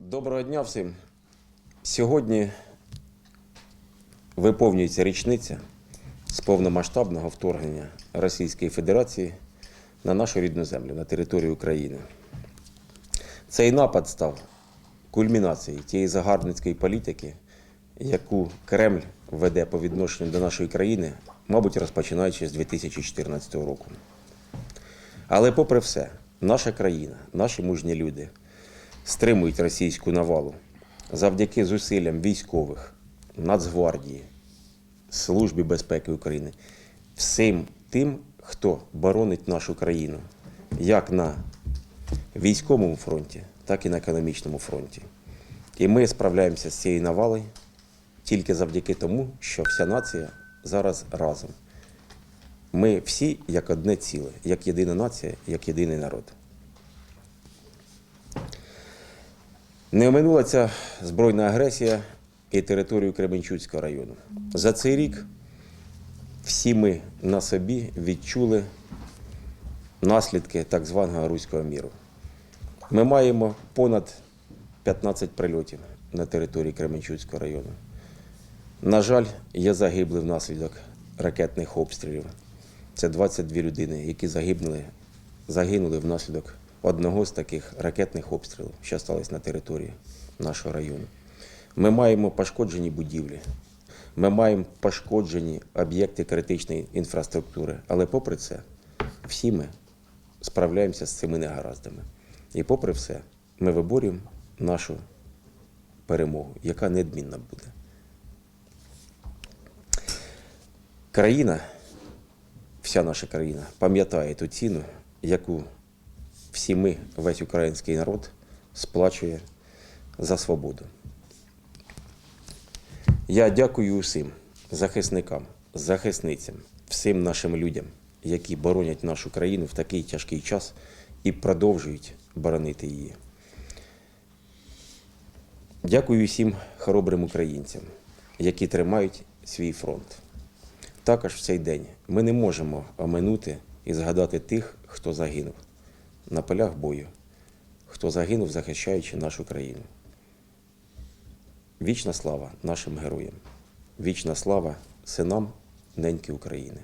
Доброго дня всім. Сьогодні виповнюється річниця з повномасштабного вторгнення Російської Федерації на нашу рідну землю, на територію України. Цей напад став кульмінацією тієї загарбницької політики, яку Кремль веде по відношенню до нашої країни, мабуть, розпочинаючи з 2014 року. Але попри все, наша країна, наші мужні люди стримують російську навалу завдяки зусиллям військових, Нацгвардії, Службі безпеки України, всім тим, хто боронить нашу країну, як на військовому фронті, так і на економічному фронті. І ми справляємося з цією навалою тільки завдяки тому, що вся нація зараз разом. Ми всі як одне ціле, як єдина нація, як єдиний народ. Не оминула ця збройна агресія і територію Кременчуцького району. За цей рік всі ми на собі відчули наслідки так званого руського міру. Ми маємо понад 15 прильотів на території Кременчуцького району. На жаль, є загибли внаслідок ракетних обстрілів. Це 22 людини, які загибнули, загинули внаслідок одного з таких ракетних обстрілів, що сталося на території нашого району. Ми маємо пошкоджені будівлі, ми маємо пошкоджені об'єкти критичної інфраструктури. Але попри це, всі ми справляємося з цими негараздами. І попри все, ми виборюємо нашу перемогу, яка неодмінна буде. Країна, вся наша країна пам'ятає ту ціну, яку всі ми, весь український народ, сплачує за свободу. Я дякую усім захисникам, захисницям, всім нашим людям, які боронять нашу країну в такий тяжкий час і продовжують боронити її. Дякую всім хоробрим українцям, які тримають свій фронт. Також в цей день ми не можемо оминути і згадати тих, хто загинув на полях бою, хто загинув, захищаючи нашу країну. Вічна слава нашим героям, вічна слава синам неньки України.